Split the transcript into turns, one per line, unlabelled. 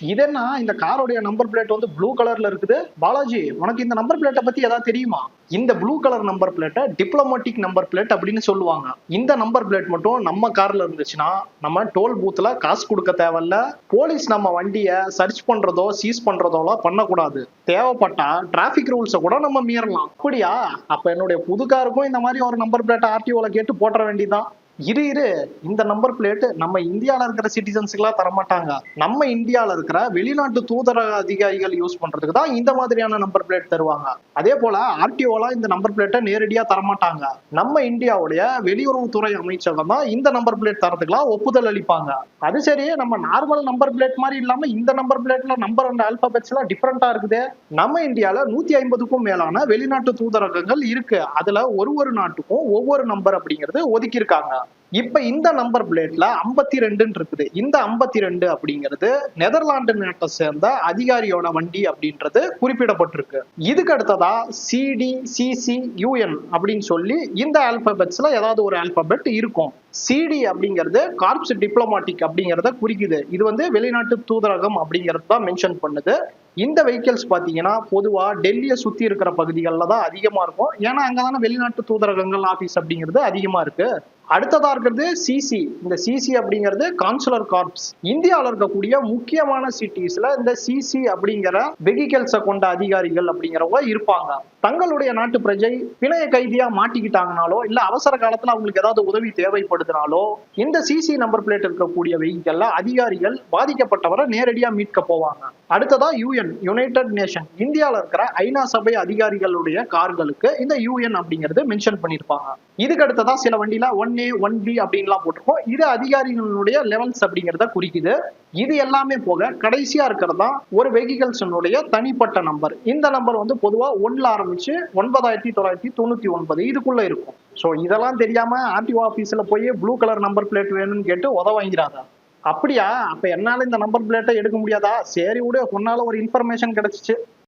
இதென்னா இந்த காரோடைய number plate வந்து ப்ளூ கலர்ல இருக்குது. பாலாஜி உனக்கு இந்த நம்பர் பிளேட்டை பத்தி ஏதாவது தெரியுமா? இந்த ப்ளூ கலர் நம்பர் பிளேட்டை டிப்ளமேட்டிக் நம்பர் பிளேட் அப்படின்னு சொல்லுவாங்க. இந்த நம்பர் பிளேட் மட்டும் நம்ம கார்ல இருந்துச்சுன்னா நம்ம டோல் பூத்ல காசு கொடுக்க தேவையில்ல. போலீஸ் நம்ம வண்டியை சர்ச் பண்றதோ சீஸ் பண்றதோலாம் பண்ணக்கூடாது. தேவைப்பட்டா டிராபிக் ரூல்ஸை கூட நம்ம மீறலாம். அப்படியா? அப்ப என்னுடைய புது காருக்கும் இந்த மாதிரி ஒரு நம்பர் பிளேட்டை ஆர்டிஓல கேட்டு போட்டுற வேண்டியதான் இரு இரு. இந்த நம்பர் பிளேட்டு நம்ம இந்தியாவில் இருக்கிற சிட்டிசன்ஸுக்கெல்லாம் தரமாட்டாங்க. நம்ம இந்தியாவில் இருக்கிற வெளிநாட்டு தூதரக அதிகாரிகள் யூஸ் பண்றதுக்கு தான் இந்த மாதிரியான நம்பர் பிளேட் தருவாங்க. அதே போல ஆர்டிஓலாம் இந்த நம்பர் பிளேட்டை நேரடியாக தரமாட்டாங்க. நம்ம இந்தியாவுடைய வெளியுறவுத்துறை அமைச்சகம் தான் இந்த நம்பர் பிளேட் தரத்துக்குலாம் ஒப்புதல் அளிப்பாங்க. அது சரி நம்ம நார்மல் நம்பர் பிளேட் மாதிரி இல்லாம இந்த நம்பர் பிளேட்ல நம்பர் அண்ட் ஆல்பபெட்ஸ் எல்லாம் டிஃப்ரெண்டா இருக்குது. நம்ம இந்தியாவில் நூத்தி ஐம்பதுக்கும் மேலான வெளிநாட்டு தூதரகங்கள் இருக்கு. அதுல ஒரு ஒரு நாட்டுக்கும் ஒவ்வொரு நம்பர் அப்படிங்கிறது ஒதுக்கியிருக்காங்க. இப்ப இந்த நம்பர் பிளேட்ல ஐம்பத்தி ரெண்டுன்னு இருக்குது. இந்த ஐம்பத்தி ரெண்டு அப்படிங்கிறது நெதர்லாந்து நாட்டை சேர்ந்த அதிகாரியோட வண்டி அப்படின்றது குறிப்பிடப்பட்டிருக்கு. இதுக்கு அடுத்ததா சிடி சிசி யூஎன் அப்படின்னு சொல்லி இந்த ஆல்பபெட்ஸ்ல ஏதாவது ஒரு ஆல்பபெட் இருக்கும். சிடி அப்படிங்கிறது கார்ப்ஸ் டிப்ளமாட்டிக் அப்படிங்கிறத குறிக்குது. இது வந்து வெளிநாட்டு தூதரகம் அப்படிங்கிறது தான் மென்ஷன் பண்ணுது. இந்த வெஹிக்கிள்ஸ் பார்த்தீங்கன்னா பொதுவாக டெல்லியை சுற்றி இருக்கிற பகுதிகளில் தான் அதிகமாக இருக்கும். ஏன்னா அங்கே தானே வெளிநாட்டு தூதரகங்கள் ஆஃபீஸ் அப்படிங்கிறது அதிகமாக இருக்கு. அடுத்ததா இருக்கிறது சிசி இந்த சிசி அப்படிங்கிறது கான்சுலர் கார்ப்ஸ் இந்தியாவில் இருக்கக்கூடிய முக்கியமான சிட்டிஸ்ல இந்த சிசி அப்படிங்கிற வெஹிக்கல்ஸை கொண்ட அதிகாரிகள் அப்படிங்கிறவங்க இருப்பாங்க. தங்களுடைய நாட்டு பிரஜை பிணைய கைதியா மாட்டிக்கிட்டாங்கனாலோ இல்ல அவசர காலத்துல அவங்களுக்கு ஏதாவது உதவி தேவைப்படுதுனாலோ இந்த சிசி நம்பர் பிளேட் இருக்கக்கூடிய வெஹிக்கல்ல அதிகாரிகள் பாதிக்கப்பட்டவரை நேரடியா மீட்க போவாங்க. அடுத்ததா யூஎன் யுனைடெட் நேஷன் இந்தியாவில் இருக்கிற ஐநா சபை அதிகாரிகளுடைய கார்களுக்கு இந்த யூஎன் அப்படிங்கிறது மென்ஷன் பண்ணியிருப்பாங்க இதுக்கு அடுத்ததா சில வண்டியில ஒன் ஏ ஒன் பி அப்படின்லாம் போட்டிருக்கோம். இது அதிகாரிகளுடைய லெவல்ஸ் அப்படிங்கிறத குறிக்குது. இது எல்லாமே போக கடைசியா இருக்கிறது தான் ஒரு வெஹிக்கல்ஸினுடைய தனிப்பட்ட நம்பர் இந்த நம்பர் வந்து பொதுவா ஒன்ல ஆரம்பிச்சு ஒன்பதாயிரத்தி தொள்ளாயிரத்தி தொண்ணூத்தி ஒன்பது இதுக்குள்ள இருக்கும். ஸோ இதெல்லாம் தெரியாம ஆர்டிஓ ஆபீஸ்ல போய் ப்ளூ கலர் நம்பர் பிளேட் வேணும்னு கேட்டு உத வாங்கிறாங்க அப்படியா? அப்ப என்னால இந்த நம்பர் பிளேட்டை எடுக்க முடியாதா? சரி விட உன்னால ஒரு இன்ஃபர்மேஷன் கிடைச்சிச்சு.